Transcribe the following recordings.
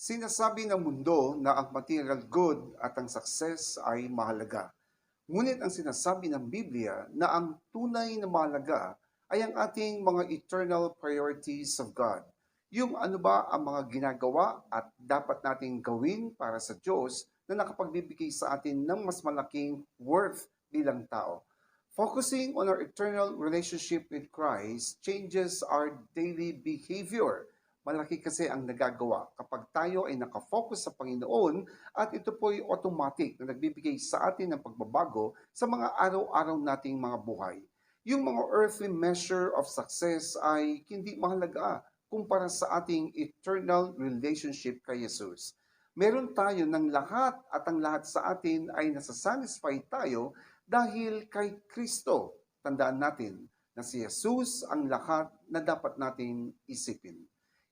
Sinasabi ng mundo na ang material good at ang success ay mahalaga. Ngunit ang sinasabi ng Biblia na ang tunay na mahalaga ay ang ating mga eternal priorities of God. Yung ano ba ang mga ginagawa at dapat nating gawin para sa Diyos na nakapagbibigay sa atin ng mas malaking worth bilang tao. Focusing on our eternal relationship with Christ changes our daily behavior. Malaki kasi ang nagagawa kapag tayo ay nakafocus sa Panginoon at ito po ay automatic na nagbibigay sa atin ng pagbabago sa mga araw-araw nating mga buhay. Yung mga earthly measure of success ay hindi mahalaga kumpara sa ating eternal relationship kay Jesus. Meron tayo ng lahat at ang lahat sa atin ay nasasatisfy tayo dahil kay Kristo. Tandaan natin na si Jesus ang lahat na dapat nating isipin.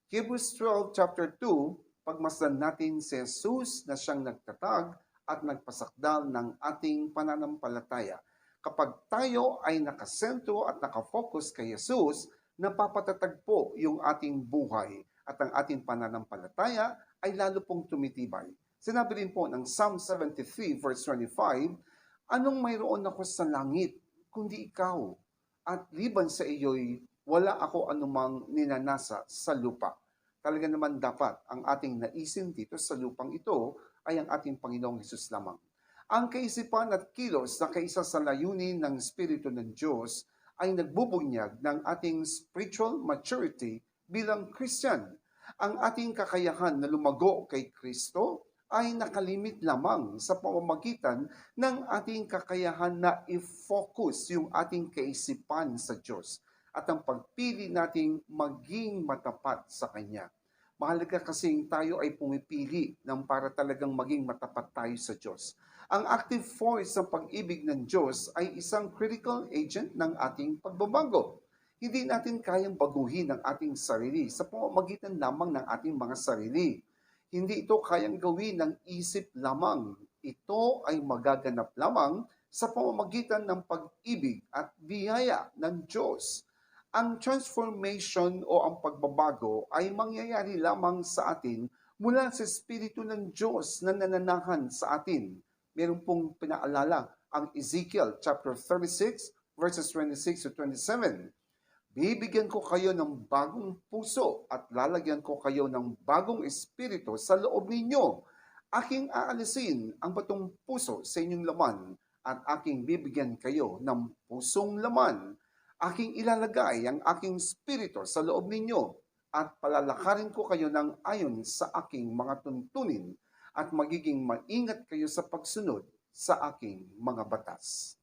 Hebrews 12 chapter 2, pagmasdan natin si Jesus na siyang nagtatag at nagpasakdal ng ating pananampalataya. Kapag tayo ay nakasentro at nakafocus kay Jesus, napapatatag po yung ating buhay at ang ating pananampalataya ay lalo pong tumitibay. Sinabi rin po ng Psalm 73 verse 25, Anong mayroon ako sa langit kundi ikaw? At liban sa iyo'y wala ako anumang ninanasa sa lupa. Talaga naman dapat ang ating naisin dito sa lupang ito ay ang ating Panginoong Hesus lamang. Ang kaisipan at kilos na kaisa sa layunin ng Espiritu ng Diyos ay nagbubunyag ng ating spiritual maturity bilang Christian. Ang ating kakayahan na lumago kay Kristo ay nakalimit lamang sa pamamagitan ng ating kakayahan na i-focus yung ating kaisipan sa Diyos at ang pagpili nating maging matapat sa Kanya. Mahalaga kasing tayo ay pumipili ng para talagang maging matapat tayo sa Diyos. Ang active force ng pag-ibig ng Diyos ay isang critical agent ng ating pagbabago. Hindi natin kayang baguhin ang ating sarili sa pamamagitan lamang ng ating mga sarili. Hindi ito kayang gawin ng isip lamang. Ito ay magaganap lamang sa pamamagitan ng pag-ibig at biyaya ng Diyos. Ang transformation o ang pagbabago ay mangyayari lamang sa atin mula sa Espiritu ng Diyos na nananahan sa atin. Meron pong pinaalala ang Ezekiel chapter 36 verses 26 to 27. Bibigyan ko kayo ng bagong puso at lalagyan ko kayo ng bagong espiritu sa loob ninyo. Aking aalisin ang batong puso sa inyong laman at aking bibigyan kayo ng pusong laman. Aking ilalagay ang aking espiritu sa loob ninyo at palalakarin ko kayo ng ayon sa aking mga tuntunin at magiging maingat kayo sa pagsunod sa aking mga batas.